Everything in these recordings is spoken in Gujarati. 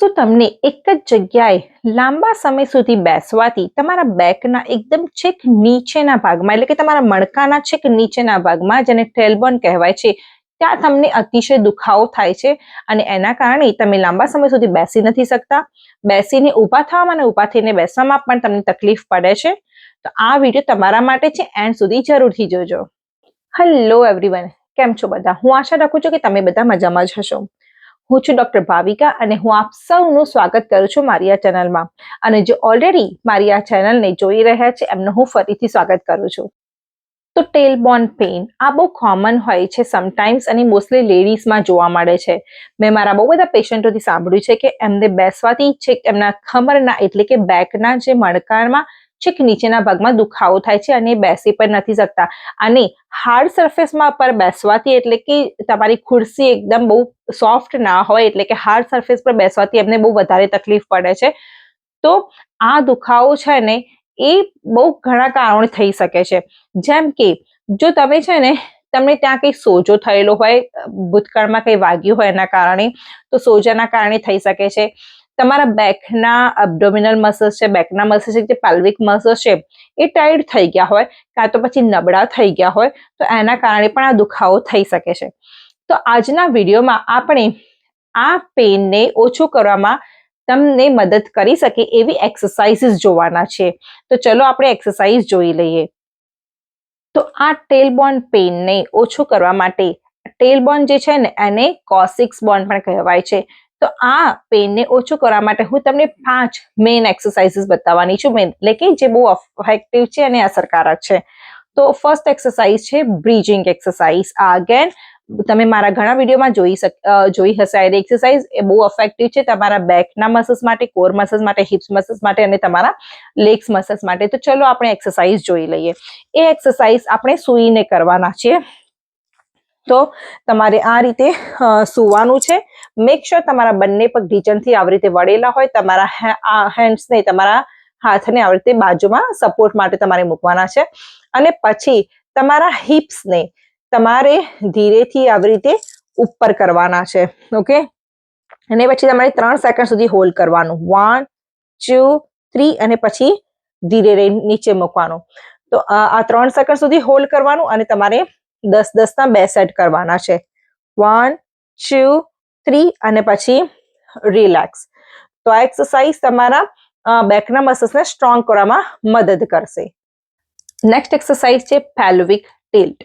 તો તમને એક જ જગ્યાએ લાંબા સમય સુધી બેસવાથી તમારા બેકના એકદમ છેક નીચેના ભાગમાં, એટલે કે તમારા મણકાના છેક નીચેના ભાગમાં, જેને ટેલબોન કહેવાય છે, ત્યાં તમને અતિશય દુખાવો થાય છે અને એના કારણે તમે લાંબા સમય સુધી બેસી નથી શકતા. બેસીને ઊભા થવામાં અને ઊભા થઈને બેસવામાં પણ તમને તકલીફ પડે છે. તો આ વીડિયો તમારા માટે છે, એન્ડ સુધી જરૂરથી જોજો. હેલો એવરીવન કેમ છો બધા? હું આશા રાખું છું કે તમે બધા મજામાં જ હશો. હું છું ડોક્ટર ભાવિકા અને હું આપ સૌનું સ્વાગત કરું છું મારી આ ચેનલમાં. અને જે ઓલરેડી મારી આ ચેનલને જોઈ રહ્યા છે, એમનું હું ફરીથી સ્વાગત કરું છું. તો ટેલબોન પેઇન આ બહુ કોમન હોય છે સમટાઈમ્સ અને મોસ્ટલી લેડીઝમાં જોવા મળે છે. મેં મારા બહુ બધા પેશન્ટોથી સાંભળ્યું છે કે એમને બેસવાથી છેક એમના ખમરના એટલે કે બેકના જે મણકામાં છેક નીચેના ભાગમાં દુખાવો થાય છે અને બેસી પણ નથી શકતા. અને હાર્ડ સરફેસમાં પર બેસવાથી એટલે કે તમારી ખુરશી એકદમ બહુ સોફ્ટ ના હોય એટલે કે હાર્ડ સરફેસ પર બેસવાથી એમને બહુ વધારે તકલીફ પડે છે. તો આ દુખાવો છે ને એ બહુ ઘણા કારણો થઈ શકે છે. જેમ કે જો તમે છે ને તમને ત્યાં કંઈ સોજો થયેલો હોય, ભૂતકાળમાં કંઈ વાગ્યું હોય એના કારણે, તો સોજાના કારણે થઈ શકે છે. તમારા બેકના અબડોમિનલ મસલ્સ છે, બેકના મસલ્સ છે, જે પેલ્વિક મસલ્સ છે, એ ટાઈટ થઈ ગયા હોય, કાં તો પછી નબળા થઈ ગયા હોય, તો એના કારણે પણ આ દુખાવો થઈ શકે છે. તો આજના વિડીયોમાં આપણે આ પેનને ઓછું કરવામાં તમને મદદ કરી શકે એવી એક્સરસાઇઝીસ જોવાના છે. તો ચલો આપણે એક્સરસાઇઝ જોઈ લઈએ. તો આ ટેલબોન પેનને ઓછું કરવા માટે ટેલબોન જે છે ને એને કોસિક્સ બોન્ડ પણ કહેવાય છે. તો આ પેનને ઓછું કરવા માટે હું તમને પાંચ મેઇન એક્સરસાઇઝીસ બતાવવાની છું. એટલે કે જે બહુ ઇફેક્ટિવ છે અને અસરકારક છે. તો ફર્સ્ટ એક્સરસાઇઝ છે બ્રિજિંગ એક્સરસાઇઝ આ અગેન તમે મારા ઘણા વિડીયોમાં જોઈ શક જોઈ હશે. આ એક્સરસાઇઝ એ બહુ અફેક્ટિવ છે તમારા બેકના મસલ્સ માટે કોર મસલ્સ માટે હિપ્સ મસલ્સ માટે અને તમારા લેગ્સ મસલ્સ માટે. તો ચલો આપણે એક્સરસાઇઝ જોઈ લઈએ. એ એક્સરસાઇઝ આપણે સૂઈને કરવાના છીએ તો તમારે આ રીતે સુવાનું છે. મેક શ્યોર તમારા બંને પગ ઢીચણથી આવી રીતે વળેલા હોય. તમારા હેન્ડ્સને તમારા હાથને આવી રીતે બાજુમાં સપોર્ટ માટે તમારે મૂકવાના છે. અને પછી તમારા હિપ્સને તમારે ધીરેથી આવી રીતે ઉપર કરવાના છે. ઓકે અને પછી તમારે ત્રણ સેકન્ડ સુધી હોલ્ડ કરવાનું. વન ટુ થ્રી અને પછી ધીરે નીચે મૂકવાનું. તો આ ત્રણ સેકન્ડ સુધી હોલ્ડ કરવાનું અને તમારે દસ દસના બે સેટ કરવાના છે. વન ટુ થ્રી અને પછી રિલેક્સ તો આ એક્સરસાઇઝ તમારા બેકના મસલ્સને સ્ટ્રોંગ કરવામાં મદદ કરશે. નેક્સ્ટ એક્સરસાઇઝ છે પેલ્વિક ટિલ્ટ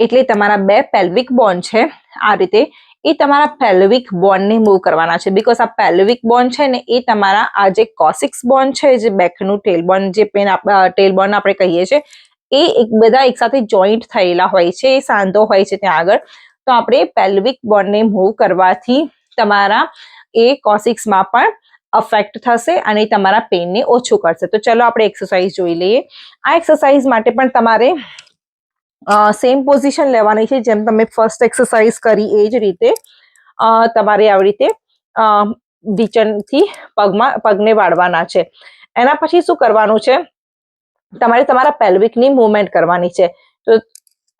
એટલે તમારા બે પેલ્વિક બોન છે, આ રીતે એ તમારા પેલ્વિક બોનને મૂવ કરવાના છે. બીકોઝ આ પેલ્વિક બોન છે ને એ તમારા આ જે કોસિક્સ બોન છે, જે બેકનું ટેલબોન જે પેન ટેલબોન આપણે કહીએ છીએ એ એક બધા એકસાથે જોઈન્ટ થયેલા હોય છે, એ સાંધો હોય છે ત્યાં આગળ. તો આપણે પેલ્વિક બોનને મૂવ કરવાથી તમારા એ કોસિક્સમાં પણ અફેક્ટ થશે અને તમારા પેનને ઓછું કરશે. તો ચલો આપણે એક્સરસાઇઝ જોઈ લઈએ. આ એક્સરસાઇઝ માટે પણ તમારે સેમ પોઝિશન લેવાની છે જેમ તમે ફર્સ્ટ એક્સરસાઇઝ કરી એ જ રીતે. તમારે આવી રીતે ઢીચણથી પગમાં, પગને વાળવાના છે. એના પછી શું કરવાનું છે? તમારે તમારા પેલ્વિકની મુવમેન્ટ કરવાની છે. તો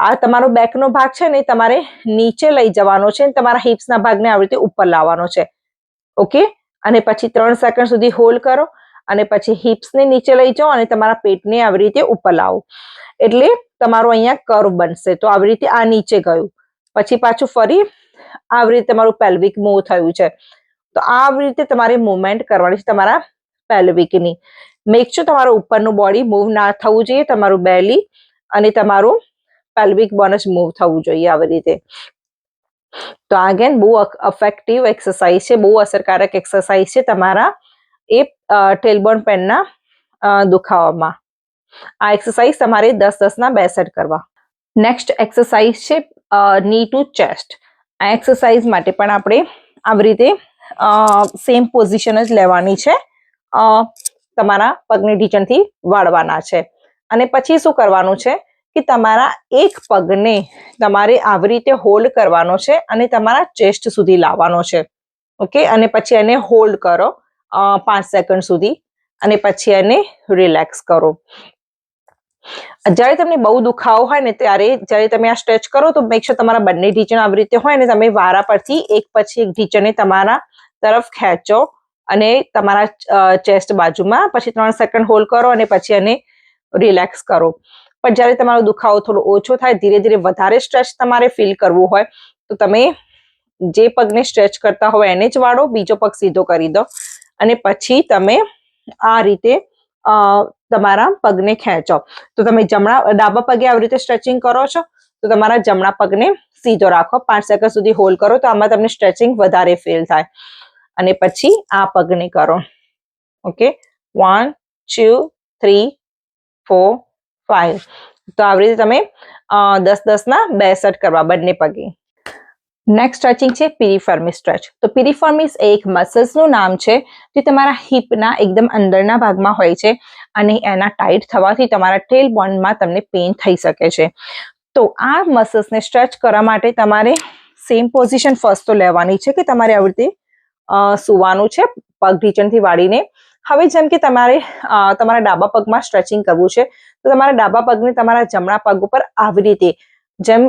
આ તમારો બેકનો ભાગ છે ને તમારે નીચે લઈ જવાનો છે તમારા હિપ્સના ભાગને આવી રીતે ઉપર લાવવાનો છે. ઓકે અને પછી ત્રણ સેકન્ડ સુધી હોલ્ડ કરો અને પછી હિપ્સને નીચે લઈ જાઓ અને તમારા પેટને આવી રીતે ઉપર લાવો. એટલે તમારો અહીંયા કર્વ બનશે. તો આવી રીતે આ નીચે ગયું. પછી પાછું ફરી આવી રીતે તમારું પેલ્વિક મૂવ થયું છે. તો આવી રીતે તમારે મુવમેન્ટ કરવાની છે તમારા પેલ્વિકની મેક તમારું ઉપરનું બોડી મૂવ ના થવું જોઈએ, તમારું બેલી અને તમારું પેલ્વિક બોન જ મૂવ થવું જોઈએ આવી રીતે. તો અગેન બહુ અફેક્ટિવ એક્સરસાઇઝ છે, બહુ અસરકારક એક્સરસાઇઝ છે તમારા એ ટેલબોન પેનના દુખાવામાં. આ એક્સરસાઇઝ તમારે દસ દસના બે સેટ કરવા. નેક્સ્ટ એક્સરસાઇઝ છે ની ટુ ચેસ્ટ આ એક્સરસાઇઝ માટે પણ આપણે આવી રીતે સેમ પોઝિશન જ લેવાની છે. તમારા પગની ઢીચણથી વાળવાના છે. અને પછી શું કરવાનું છે કે તમારા એક પગને તમારે આવી રીતે હોલ્ડ કરવાનો છે અને તમારા ચેસ્ટ સુધી લાવવાનો છે. ઓકે? અને પછી એને હોલ્ડ કરો પાંચ સેકન્ડ સુધી. અને પછી એને રિલેક્સ કરો. જ્યારે તમને બહુ દુખાવો હોય ને ત્યારે જ્યારે તમે આ સ્ટ્રેચ કરો તો મેક શ્યોર તમારા બંને ઢીચણ આવી રીતે હોય ને તમે વારા પરથી એક પછી એક ઢીચણને તમારા તરફ ખેંચો. અને તમારા ચેસ્ટ બાજુમાં, પછી ત્રણ સેકન્ડ હોલ્ડ કરો અને પછી એને રિલેક્સ કરો. પણ જ્યારે તમારો દુખાવો થોડો ઓછો થાય, ધીરે ધીરે વધારે સ્ટ્રેચ તમારે ફીલ કરવું હોય, તો તમે જે પગને સ્ટ્રેચ કરતા હોય એને જ વાળો, બીજો પગ સીધો કરી દો. અને પછી તમે આ રીતે તમારા પગને ખેંચો. તો તમે જમણા, ડાબા પગે આવી રીતે સ્ટ્રેચિંગ કરો છો, તો તમારા જમણા પગને સીધો રાખો. પાંચ સેકન્ડ સુધી હોલ્ડ કરો, તો આમાં તમને સ્ટ્રેચિંગ વધારે ફીલ થાય. અને પછી આ પગને કરો. Okay one two three four five તો આવી રીતે તમે દસ દસના બે સેટ કરવા બંને પગે. નેક્સ્ટ સ્ટ્રેચિંગ છે પિરિફર્મિસ સ્ટ્રેચ તો પિરિફર્મિસ એ એક મસલ્સનું નામ છે, જે તમારા હિપના એકદમ અંદરના ભાગમાં હોય છે અને એના ટાઈટ થવાથી તમારા ટેલ બોન્ડમાં તમને પેઇન થઈ શકે છે. તો આ મસલ્સને સ્ટ્રેચ કરવા માટે તમારે સેમ પોઝિશન ફર્સ્ટ તો લેવાની છે કે તમારે આવી રીતે સૂવાનું છે પગ ઢીચણથી વાળીને. હવે જેમ કે તમારે તમારા ડાબા પગમાં સ્ટ્રેચિંગ કરવું છે, તો તમારા ડાબા પગને તમારા જમણા પગ ઉપર આવી રીતે, જેમ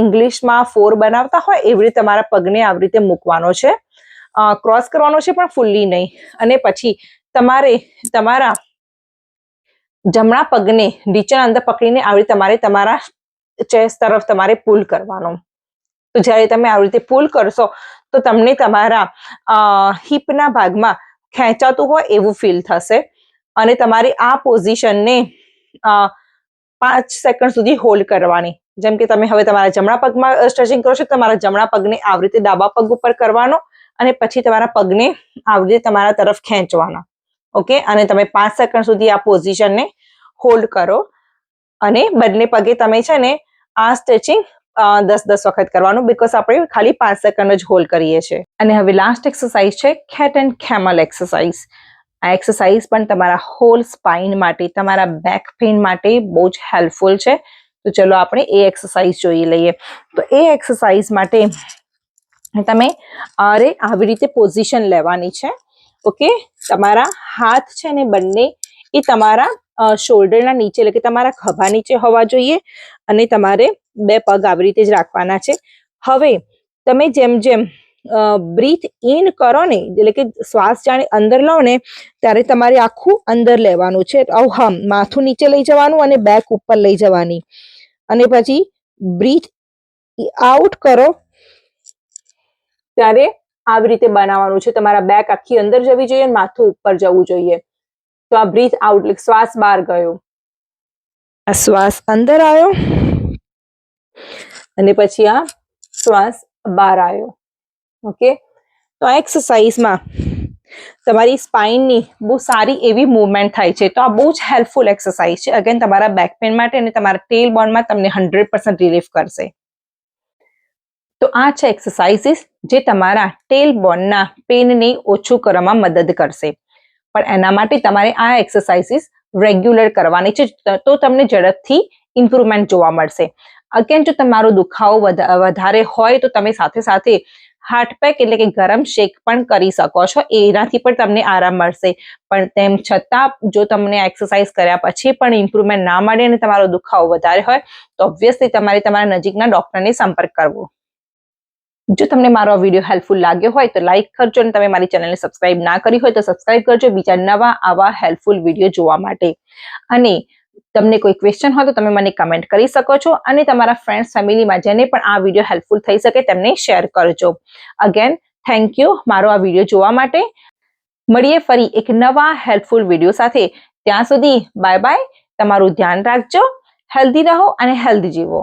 ઇંગ્લિશમાં ફોર બનાવતા હોય એવી રીતે તમારા પગને આવી રીતે મૂકવાનો છે. ક્રોસ કરવાનો છે પણ ફૂલ્લી નહીં. અને પછી તમારે, તમારા જમણા પગને નીચે અંદર પકડીને આવી તમારે તમારા ચેસ્ટ તરફ તમારે પુલ કરવાનો. તો જ્યારે તમે આવી રીતે પુલ કરશો, તો તમને તમારા હિપના ભાગમાં ખેંચાતું હોય એવું ફીલ થશે. અને તમારે આ પોઝિશનને પાંચ સેકન્ડ સુધી હોલ્ડ કરવાની. જેમ કે તમે હવે તમારા જમણા પગમાં સ્ટ્રેચિંગ કરો છો તમારા જમણા પગને આવી રીતે ડાબા પગ ઉપર કરવાનો અને પછી તમારા પગને આવી રીતે તમારા તરફ ખેંચવાના. ઓકે? અને તમે પાંચ સેકન્ડ સુધી આ પોઝિશનને હોલ્ડ કરો. અને બંને પગે તમે છે ને, આ સ્ટ્રેચિંગ દસ દસ વખત કરવાનું બીકોઝ આપણે ખાલી પાંચ સેકન્ડ જ હોલ્ડ કરીએ છીએ. અને હવે લાસ્ટ એક્સરસાઇઝ છે ખેટ એન્ડ ખેમલ એક્સરસાઇઝ આ એક્સરસાઇઝ પણ તમારા હોલ સ્પાઇન માટે, તમારા બેક પેઇન માટે બહુ જ હેલ્પફુલ છે. તો ચલો આપણે એ એક્સરસાઇઝ જોઈ લઈએ. તો એ એક્સરસાઇઝ માટે તમે, અરે, આવી રીતે પોઝિશન લેવાની છે. ઓકે તમારા હાથ છે ને બંને, એ તમારા શોલ્ડરના નીચે, એટલે કે તમારા ખભા નીચે હોવા જોઈએ અને તમારે બે પગ આવી રીતે જ રાખવાના છે. હવે, તમે જેમ જેમ બ્રીથ ઇન કરો ને, એટલે કે શ્વાસ જાણે અંદર લો ને, ત્યારે તમારે આખું અંદર લેવાનું છે. આવું હમ, માથું નીચે લઈ જવાનું અને બેક ઉપર લઈ જવાની. અને પછી બ્રીથ આઉટ કરો. ત્યારે આવી રીતે બનાવવાનું છે. તમારા બેક આખી અંદર જવી જોઈએ અને માથું ઉપર જવું જોઈએ. તો આ બ્રીથ આઉટ શ્વાસ બહાર ગયો. આ શ્વાસ અંદર આવ્યો અને પછી આ શ્વાસ બહાર આવ્યો. ઓકે? તો આ એક્સરસાઇઝમાં તમારી સ્પાઇનની બહુ સારી એવી મૂવમેન્ટ થાય છે. તો આ બહુ જ હેલ્પફુલ એક્સરસાઇઝ છે. અગેન તમારા બેક પેન માટે અને તમારા ટેલ બોનમાં તમને હંડ્રેડ પર્સન્ટ રિલીફ કરશે. તો આ છે એક્સરસાઇઝીસ જે તમારા ટેલ બોનના પેનને ઓછું કરવામાં મદદ કરશે. પણ એના માટે તમારે આ એક્સરસાઇઝીસ રેગ્યુલર કરવાની છે, તો તમને ઝડપથી ઇમ્પ્રુવમેન્ટ જોવા મળશે. અગેન જો તમારો દુખાવો વધારે હોય, તો તમે સાથે સાથે હાર્ટ પેક એટલે કે ગરમ શેક પણ કરી શકો છો. એનાથી પણ તમને આરામ મળશે. પણ તેમ છતાં, જો તમને એક્સરસાઇઝ કર્યા પછી પણ ઇમ્પ્રુવમેન્ટ ના મળે અને તમારો દુખાવો વધારે હોય, તો ઓબ્વિયસલી તમારે તમારા નજીકના ડોક્ટરને સંપર્ક કરવો. જો તમને મારો આ વીડિયો હેલ્પફુલ લાગ્યો હોય તો લાઇક કરજો અને તમે મારી ચેનલને સબસ્ક્રાઇબ ના કરી હોય તો સબસ્ક્રાઇબ કરજો બીજા નવા આવા હેલ્પફુલ વીડિયો જોવા માટે. અને તમને કોઈ ક્વેશ્ચન હોય તો તમે મને કમેન્ટ કરી શકો છો અને તમારા ફ્રેન્ડ્સ ફેમિલીમાં જેને પણ આ વીડિયો હેલ્પફુલ થઈ શકે તેમને શેર કરજો. અગેન થેન્ક યુ મારો આ વીડિયો જોવા માટે. મળીએ ફરી એક નવા હેલ્પફુલ વીડિયો સાથે. ત્યાં સુધી બાય બાય તમારું ધ્યાન રાખજો. હેલ્ધી રહો અને હેલ્ધી જીવો.